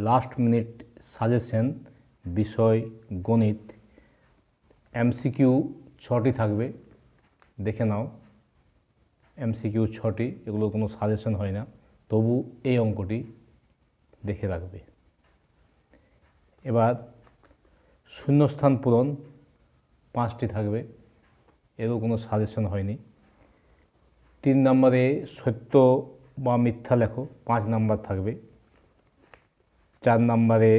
Last minute suggestion বিষয়, গণিত MCQ ছটি থাকবে। দেখে নাও। এমসিকিউ ছটি, এগুলো কোনো সাজেশন হয় না। তবু এই অঙ্কটি দেখে রাখবে। এবার শূন্যস্থান পূরণ পাঁচটি থাকবে। এরও কোনো সাজেশন হয়নি। তিন নম্বরে সত্য বা মিথ্যা লেখো, পাঁচ নাম্বার থাকবে। চার নম্বরে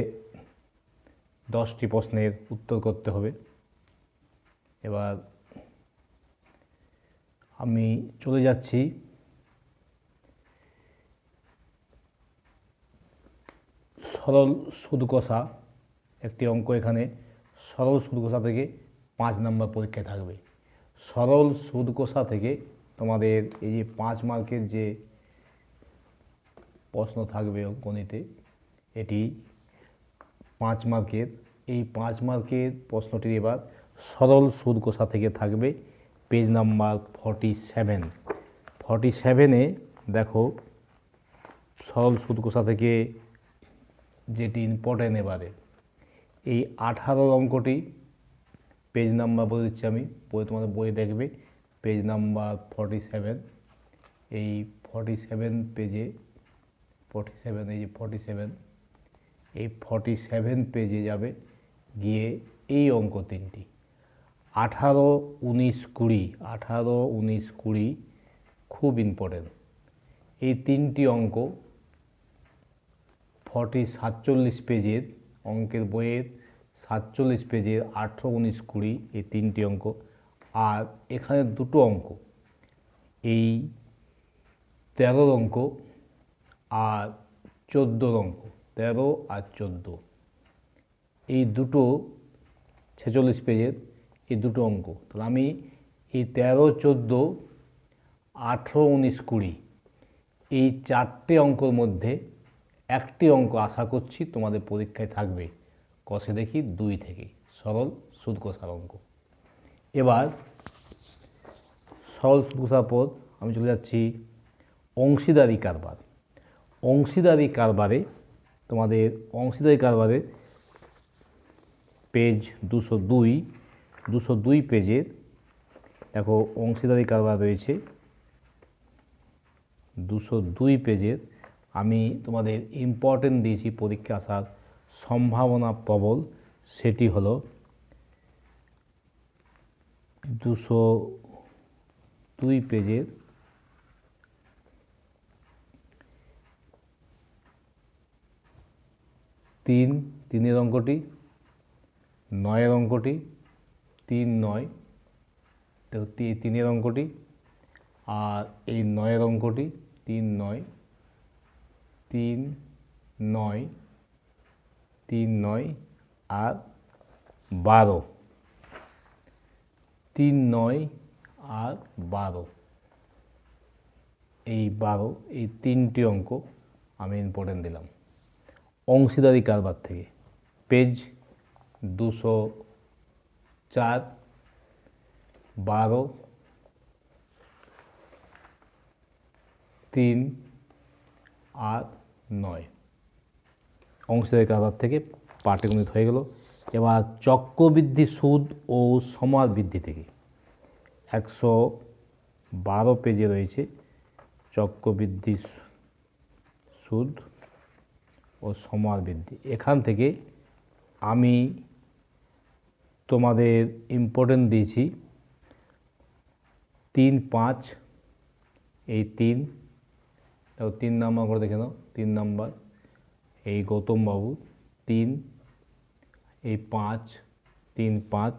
দশটি প্রশ্নের উত্তর করতে হবে। এবার আমি চলে যাচ্ছি। সরল সুদ কষা একটি অঙ্ক এখানে। সরল সুদ কষা থেকে পাঁচ নাম্বার পরীক্ষায় থাকবে। সরল সুদ কষা থেকে তোমাদের এই যে পাঁচ মার্কের যে প্রশ্ন থাকবে গণিতে এটি পাঁচ মার্কের, এই পাঁচ মার্কের প্রশ্নটি এবার সরল সুদ কষা থেকে থাকবে। Page number forty seven forty সেভেনে দেখো, সরল সুদ কষা থেকে যেটি ইম্পর্টেন্ট এবারে, এই আঠারো অঙ্কটি পেজ নাম্বার বলে দিচ্ছি আমি বই তোমাদের বই দেখবে, পেজ নাম্বার ফর্টি সেভেন এই ফর্টি সেভেন পেজে ফর্টি সেভেন এই যে ফর্টি সেভেন এই ফর্টি সেভেন পেজে যাবে, গিয়ে এই অঙ্ক তিনটি। আঠারো, উনিশ, কুড়ি, আঠারো, উনিশ, কুড়ি খুব ইম্পর্টেন্ট এই তিনটি অঙ্ক ফর্টি সাতচল্লিশ পেজের অঙ্কের বইয়ের সাতচল্লিশ পেজের আঠেরো, উনিশ, কুড়ি এই তিনটি অঙ্ক। আর এখানে দুটো অঙ্ক। এই তেরোর অঙ্ক আর চোদ্দোর অঙ্ক। তেরো আর চোদ্দ। এই দুটো ছেচল্লিশ পেজের এই দুটো অঙ্ক। তাহলে আমি এই তেরো, চোদ্দ, আঠেরো, উনিশ, কুড়ি, এই চারটে অঙ্কর মধ্যে একটি অঙ্ক আশা করছি তোমাদের পরীক্ষায় থাকবে। কষে দেখি দুই থেকে। সরল সুদ কষার অঙ্ক। এবার সরল সুদ কষার পর আমি চলে যাচ্ছি অংশীদারি কারবার। অংশীদারি কারবারে তোমাদের অংশীদারি কারবারে পেজ দুশো দুই দুশো দুই পেজের দেখো অংশীদারি কারবার রয়েছে। দুশো দুই পেজের আমি তোমাদের ইম্পর্টেন্ট দিয়েছি পরীক্ষা আসার সম্ভাবনা প্রবল, সেটি হলো দুশো দুই পেজের তিন তিনের অঙ্কটি নয়ের অঙ্কটি, তিন নয় দেখো তিনের অঙ্কটি, আর এই নয়ের অঙ্কটি, তিন নয় তিন নয় তিন নয়, আর বারো। তিন নয়, আর বারো। এই বারো, এই তিনটি অঙ্ক আমি ইম্পর্টেন্ট দিলাম। অংশীদারি কারবার থেকে। পেজ দুশো চার, বারো, তিন আর নয়। অংশীদারি কারবার থেকে পাটিগণিত হয়ে গেল। এবার চক্রবৃদ্ধি সুদ ও সমার বৃদ্ধি থেকে। একশো বারো পেজে রয়েছে চক্রবৃদ্ধি সুদ। ও সমার বৃদ্ধি। এখান থেকে আমি তোমাদের ইম্পর্টেন্ট দিয়েছি তিন পাঁচ, এই তিন, দেখো তিন নাম্বার করে দেখে নাও, তিন নাম্বার, এই গৌতম বাবু, তিন, এই পাঁচ, তিন পাঁচ,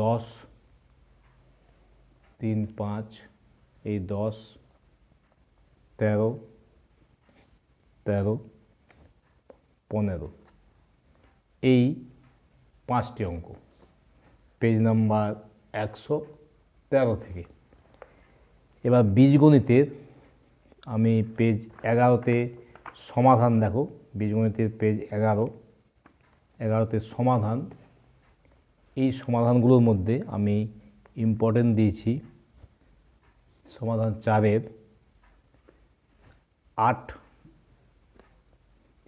দশ, তিন পাঁচ, এই দশ, তেরো তেরো, পনেরো। এই পাঁচটি অঙ্ক। পেজ নাম্বার একশো তেরো থেকে। এবার বীজগণিতের আমি পেজ এগারোতে সমাধান দেখো। বীজগণিতের পেজ এগারো, এগারোতে সমাধান। এই সমাধানগুলোর মধ্যে আমি ইম্পর্টেন্ট দিয়েছি। সমাধান চারের আট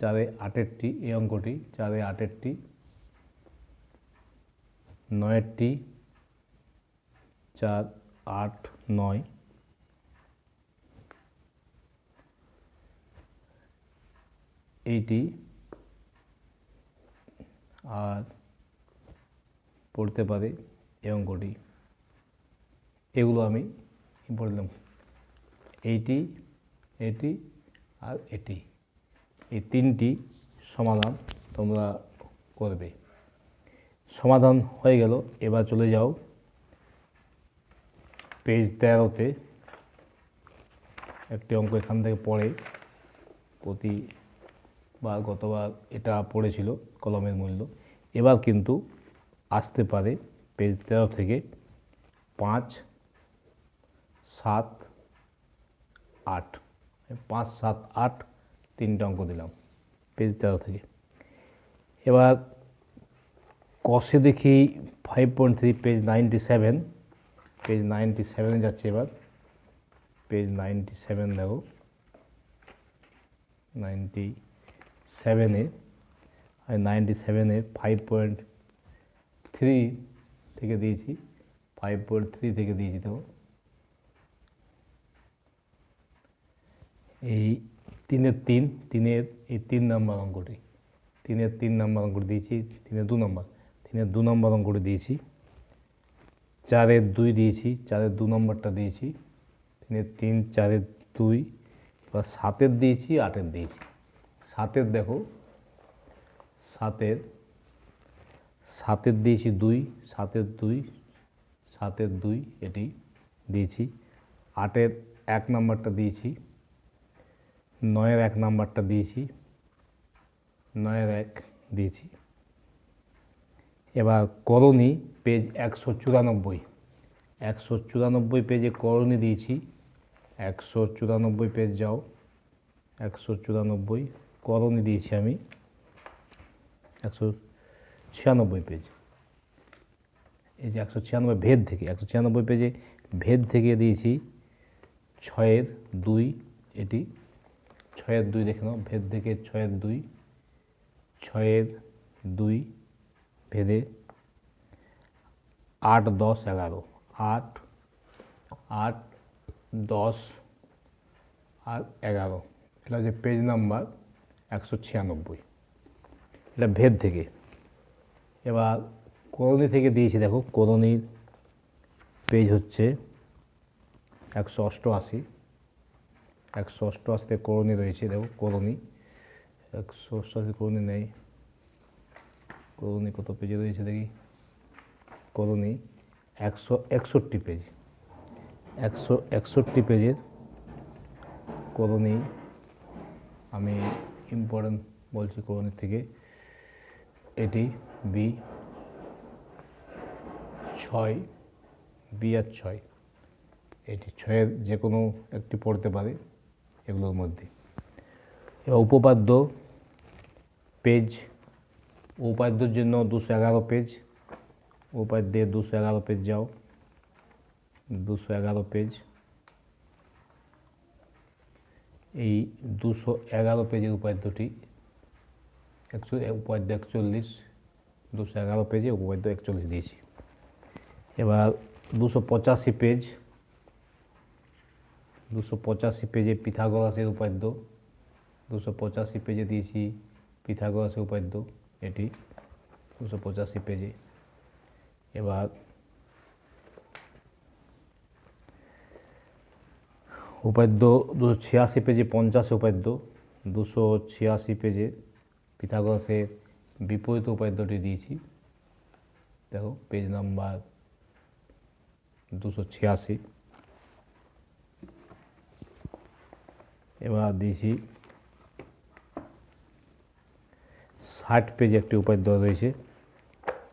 চারে আটেরটি, এই অঙ্কটি চারে আটেরটি, নয়েরটি, চার, আট, নয়। এইটি, আর পড়তে পারে এই অঙ্কটি। এগুলো আমি পড়লাম। এইটি, এটি আর এটি। এই তিনটি সমাধান তোমরা করবে। সমাধান হয়ে গেল, এবার চলে যাও পেজ তেরোতে একটি অঙ্ক এখান থেকে পড়ে প্রতি বা গতবার এটা পড়েছিল কলমের মূল্য। এবার কিন্তু আসতে পারে পেজ তেরো থেকে পাঁচ, সাত, আট। পাঁচ, সাত, আট তিনটে অঙ্ক দিলাম পেজ তেরো থেকে। এবার কষে দেখি five point three page ninety seven page ninety সেভেনে যাচ্ছে এবার। পেজ নাইনটি সেভেন দেখো নাইনটি সেভেনে আর নাইনটি সেভেনে ফাইভ পয়েন্ট থ্রি থেকে দিয়েছি ফাইভ পয়েন্ট থ্রি থেকে দিয়েছি দেখো। এই তিনের তিন তিনের এই তিন নম্বর অঙ্কটি। তিনের তিন নম্বর অঙ্কটি দিয়েছি তিনের দু নম্বর। তিনের দু নম্বর অঙ্কটি দিয়েছি। চারের দুই দিয়েছি চারের দু নম্বরটা দিয়েছি। তিনের তিন চারের দুই, এবার সাতের দিয়েছি, আটের দিয়েছি। সাতের দেখো, সাতের সাতের দিয়েছি দুই, সাতের দুই সাতের দুই এটি দিয়েছি। আটের এক নম্বরটা দিয়েছি। নয়ের এক নাম্বারটা দিয়েছি, নয়ের এক দিয়েছি। এবার করণী পেজ একশো চুরানব্বই একশো চুরানব্বই পেজে করণী দিয়েছি, একশো চুরানব্বই পেজ যাও, একশো চুরানব্বই করণী দিয়েছি আমি, একশো ছিয়ানব্বই পেজ। এই যে একশো ছিয়ানব্বই ভেদ থেকে, একশো ছিয়ানব্বই পেজে ভেদ থেকে দিয়েছি, ছয়ের দুই এটি ছয়ের দুই দেখে নাও, ভেদ থেকে ছয়ের দুই ছয়ের দুই ভেদে আট, দশ, এগারো। আট আট, দশ আর এগারো। এটা হচ্ছে পেজ নাম্বার একশো ছিয়ানব্বই। এটা ভেদ থেকে। এবার করণী থেকে দিয়েছি, দেখো করণীর পেজ হচ্ছে একশো অষ্টআশি। একশো অষ্টআশিতে করণী রয়েছে, দেখো করণী একশো অষ্টআশি করণী নেই। করণী কত পেজে রয়েছে দেখি? করণী একশো একষট্টি পেজ একশো একষট্টি পেজের করণী আমি ইম্পর্টেন্ট বলছি করণীর থেকে। এটি বি ছয় বি আর ছয়। এটি ছয়ের যে কোনো একটি পড়তে পারে। এগুলোর মধ্যে। এবার উপপাদ্য পেজ উপাদ্যর জন্য দুশো এগারো পেজ উপাদ্যের দুশো এগারো পেজ যাও। দুশো এগারো পেজ এই দুশো এগারো পেজের উপাদ্যটি একশো উপাদ্য একচল্লিশ, দুশো এগারো পেজে উপাদ্য একচল্লিশ দিয়েছি। এবার দুশো পঁচাশি পেজ দুশো পঁচাশি পেজে পিথাগোরাসের উপাদ্য দুশো পঁচাশি পেজে দিয়েছি পিথাগোরাসের উপাদ্য এটি, দুশো পঁচাশি পেজে। এবার উপাদ্য দুশো ছিয়াশি পেজে পঞ্চাশ উপাদ্য দুশো ছিয়াশি পেজে পিথাগোরাসের বিপরীত উপাদ্যটি দিয়েছি। দেখো, পেজ নাম্বার দুশো ছিয়াশি। এবার দিয়েছি ষাট পেজে একটি উপায় উপাদ্য রয়েছে।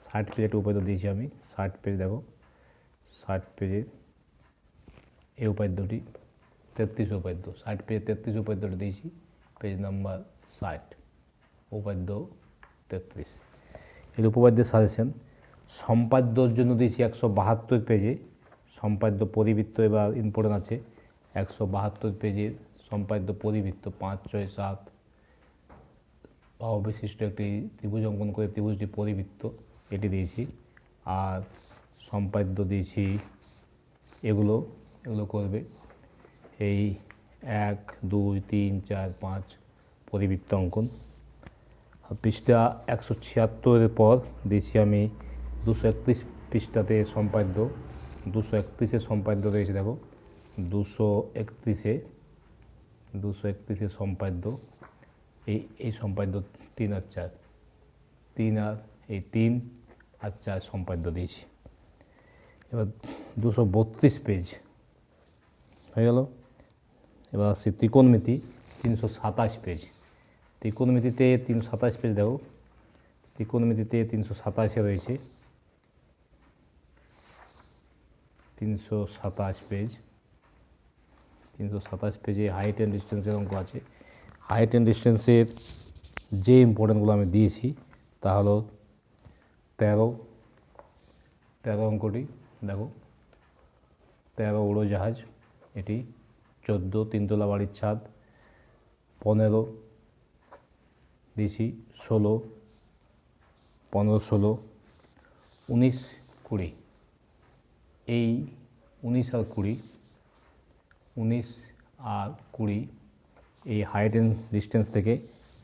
ষাট পেজ একটি উপাদ্য দিয়েছি আমি। ষাট পেজ দেখো। ষাট পেজে এই উপাদ্যটি, তেত্রিশ উপাদ্য। ষাট পেজে তেত্রিশ উপাদ্যটি দিয়েছি। পেজ নাম্বার ষাট। উপাদ্য তেত্রিশ। এর উপপাদ্যের সাজেশন সম্পাদ্যর জন্য দিয়েছি একশো বাহাত্তর পেজে সম্পাদ্য পরিবৃত্ত এবার ইম্পর্টেন্ট আছে। একশো বাহাত্তর পেজের সম্পাদ্য পরিবৃত্ত পাঁচ, ছয়, সাত। বাহু বিশিষ্ট একটি ত্রিভুজ অঙ্কন করে ত্রিভুজটি পরিবৃত্ত, এটি দিয়েছি। আর সম্পাদ্য দিয়েছি, এগুলো এগুলো করবে। এই এক, দুই, তিন, চার, পাঁচ পরিবৃত্ত অঙ্কন। পৃষ্ঠা একশো ছিয়াত্তরের পর দিয়েছি আমি দুশো একত্রিশ পৃষ্ঠাতে সম্পাদ্য দুশো একত্রিশে সম্পাদ্য রয়েছে, দেখো। দুশো একত্রিশে দুশো একত্রিশে সম্পাদ্য, এই এই সম্পাদ্য তিন আর চার। তিন আর এই তিন আর চার সম্পাদ্য দিয়েছি। এবার দুশো বত্রিশ পেজ হয়ে গেল। এবার আসছি ত্রিকোণমিতি, তিনশো সাতাশ পেজ। ত্রিকোণমিতিতে তিনশো সাতাশ পেজ দেখো। ত্রিকোণমিতিতে তিনশো সাতাশে রয়েছে। তিনশো সাতাশ পেজ। তিনশো সাতাশ পেজে হাইট অ্যান্ড ডিস্টেন্সের অঙ্ক আছে। হাইট অ্যান্ড ডিস্টেন্সের যে ইম্পর্টেন্টগুলো আমি দিয়েছি, তা হলো তেরো তেরো অঙ্কটি, দেখো, তেরো উড়োজাহাজ এটি চোদ্দ তিনতলা বাড়ির ছাদ, পনেরো দিয়েছি ষোলো, পনেরো ষোলো, উনিশ কুড়ি। এই উনিশ আর কুড়ি উনিশ আর কুড়ি এই হাইট অ্যান্ড ডিস্টেন্স থেকে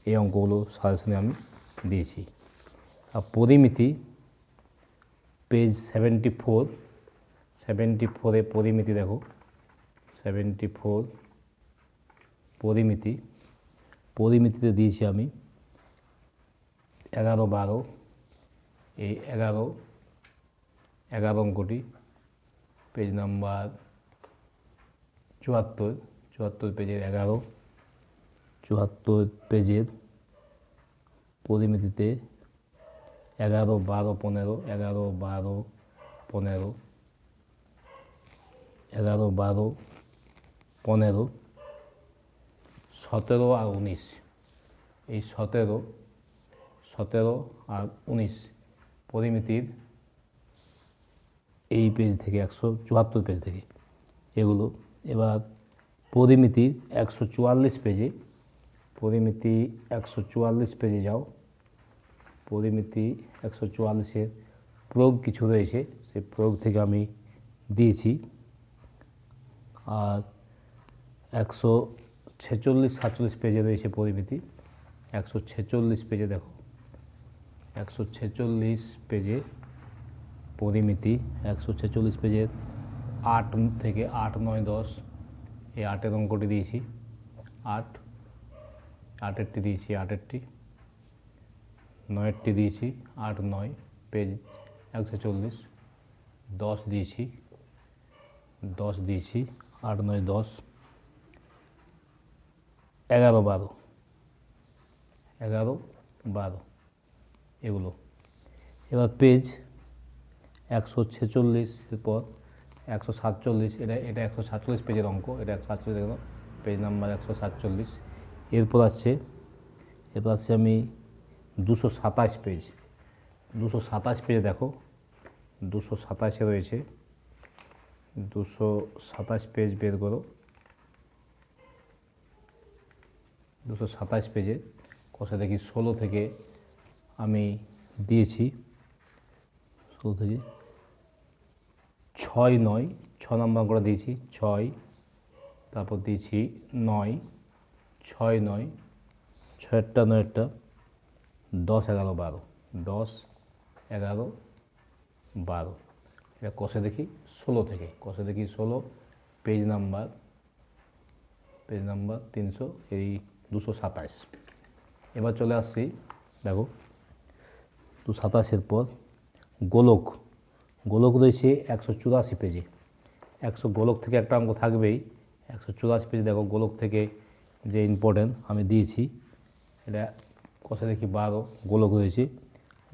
এই অঙ্কগুলো সাজেশনে আমি দিয়েছি। আর পরিমিতি পেজ সেভেন্টি ফোর সেভেন্টি ফোরে পরিমিতি দেখো। সেভেন্টি ফোর পরিমিতি, পরিমিতিতে দিয়েছি আমি এগারো বারো। এই এগারো এগারো অঙ্কটি পেজ নাম্বার চুয়াত্তর চুয়াত্তর পেজের এগারো, চুয়াত্তর পেজের পরিমিতিতে এগারো, বারো, পনেরো, এগারো, বারো, পনেরো, এগারো, বারো, পনেরো, সতেরো আর উনিশ। এই সতেরো সতেরো আর উনিশ পরিমিতির এই পেজ থেকে একশো চুয়াত্তর পেজ থেকে এগুলো এবার পরিমিতি একশো চুয়াল্লিশ পেজে, পরিমিতি একশো চুয়াল্লিশ পেজে যাও। পরিমিতি একশো চুয়াল্লিশের প্রয়োগ কিছু রয়েছে, সেই প্রয়োগ থেকে আমি দিয়েছি। আর একশো ছেচল্লিশ সাতচল্লিশ পেজে রয়েছে পরিমিতি। একশো ছেচল্লিশ পেজে দেখো। একশো ছেচল্লিশ পেজে পরিমিতি, একশো ছেচল্লিশ পেজের আট থেকে আট, নয়, দশ, এই আটের অঙ্কটি দিয়েছি। আট, আটেরটি দিয়েছি, আটেরটি। নয়েরটি দিয়েছি, আট, নয়, পেজ একশো চল্লিশ। দশ দিয়েছি দশ দিয়েছি, আট, নয়, দশ। এগারো, বারো। এগারো, বারো। এগুলো। এবার পেজ একশো ছেচল্লিশের পর একশো সাতচল্লিশ, এটা এটা একশো সাতচল্লিশ পেজের অঙ্ক, এটা একশো সাতচল্লিশ পেজ নাম্বার একশো সাতচল্লিশ। এরপর আসছে এরপর আসছে আমি দুশো সাতাশ পেজ। দুশো সাতাশ পেজে দেখো, দুশো সাতাশে রয়েছে। দুশো সাতাশ পেজ বের করো। দুশো সাতাশ পেজে কষা দেখি ষোলো থেকে আমি দিয়েছি। ষোলো থেকে ছয় নয় ছ নম্বর করে দিয়েছি, ছয়, তারপর দিয়েছি নয়, ছয় নয়, ছয়েরটা নয়েরটা দশ, এগারো, বারো, দশ, এগারো, বারো। এটা কষে দেখি ষোলো থেকে, কষে দেখি ষোলো, পেজ নাম্বার পেজ নাম্বার তিনশো, এই দুশো সাতাশ। এবার চলে আসছি, দেখো দু সাতাশের পর গোলক গোলক রয়েছে একশো চুরাশি পেজে। একশো গোলক থেকে একটা অঙ্ক থাকবেই। একশো চুরাশি পেজে দেখো গোলক থেকে যে ইম্পর্টেন্ট আমি দিয়েছি, এটা কষে দেখি বারো গোলক রয়েছে।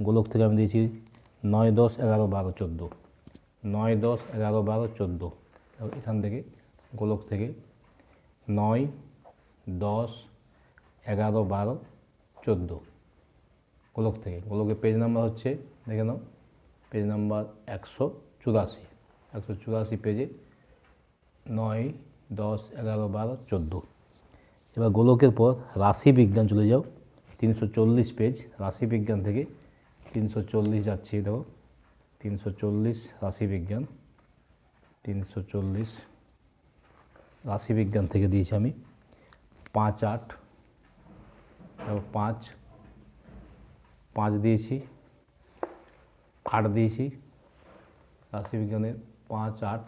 গোলক থেকে আমি দিয়েছি নয় দশ এগারো বারো চোদ্দ। নয় দশ এগারো বারো চোদ্দ। এখান থেকে গোলক থেকে নয় দশ এগারো বারো চোদ্দ। গোলক থেকে। গোলকের পেজ নাম্বার হচ্ছে, দেখে নাও। পেজ নাম্বার একশো চুরাশি। একশো চুরাশি পেজে নয়, দশ, এগারো, বারো, চোদ্দ। এবার গোলকের পর রাশি বিজ্ঞান চলে যাও। তিনশো চল্লিশ পেজ রাশিবিজ্ঞান থেকে তিনশো চল্লিশ যাচ্ছি দেখো। তিনশো চল্লিশ রাশিবিজ্ঞান তিনশো চল্লিশ রাশিবিজ্ঞান থেকে দিয়েছি আমি। পাঁচ আট। পাঁচ পাঁচ দিয়েছি। আট দিয়েছি। রাশিবিজ্ঞানের পাঁচ, আট,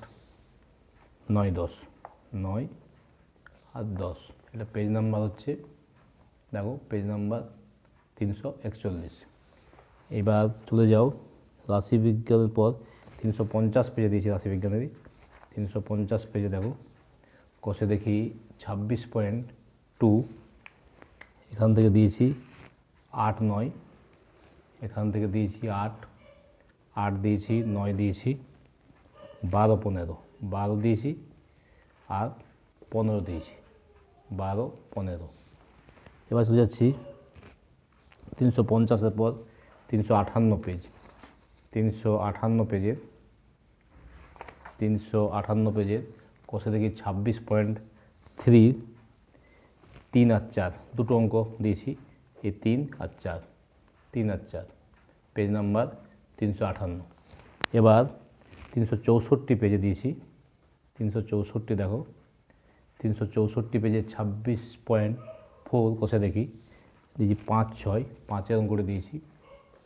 নয়, দশ। নয় আর দশ। এটা পেজ নাম্বার হচ্ছে, দেখো পেজ নাম্বার তিনশো একচল্লিশ। এবার চলে যাও রাশিবিজ্ঞানের পর তিনশো পঞ্চাশ পেজে দিয়েছি রাশিবিজ্ঞানেরই তিনশো পঞ্চাশ পেজে দেখো কষে দেখি ছাব্বিশ পয়েন্ট টু এখান থেকে দিয়েছি আট, নয়। এখান থেকে দিয়েছি আট আট দিয়েছি, নয় দিয়েছি, বারো পনেরো। বারো দিয়েছি আর পনেরো দিয়েছি। বারো পনেরো। এবার চলে যাচ্ছি তিনশো পঞ্চাশের পর তিনশো আটান্ন পেজ তিনশো আঠান্ন পেজের তিনশো আটান্ন পেজের কষে দেখি ছাব্বিশ পয়েন্ট থ্রি তিন আর চার। দুটো অঙ্ক দিয়েছি, এই তিন আর চার, তিন আর চার। পেজ নাম্বার তিনশো আটান্ন এবার তিনশো চৌষট্টি পেজে দিয়েছি। তিনশো চৌষট্টি দেখো। তিনশো চৌষট্টি পেজে ছাব্বিশ পয়েন্ট ফোর কষে দেখি। দিয়েছি পাঁচ ছয়। পাঁচের অঙ্কটি দিয়েছি।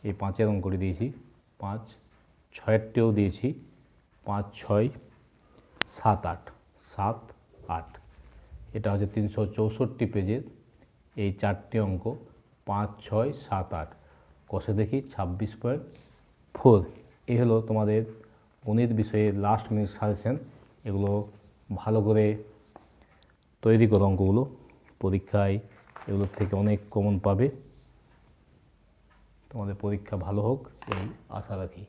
এই পাঁচের অঙ্কটি দিয়েছি। পাঁচ ছয়েরটিও দিয়েছি। পাঁচ ছয়, সাত আট। সাত আট। এটা হচ্ছে তিনশো চৌষট্টি পেজের এই চারটি অঙ্ক। পাঁচ ছয়, সাত আট। কষে দেখি ছাব্বিশ পয়েন্ট ফোর এ হলো তোমাদের গণিত বিষয়ে লাস্ট মিনিট সাজেশন এগুলো ভালো করে তৈরি করো অঙ্কগুলো। পরীক্ষায় এগুলোর থেকে অনেক কমন পাবে। তোমাদের পরীক্ষা ভালো হোক, এই আশা রাখি।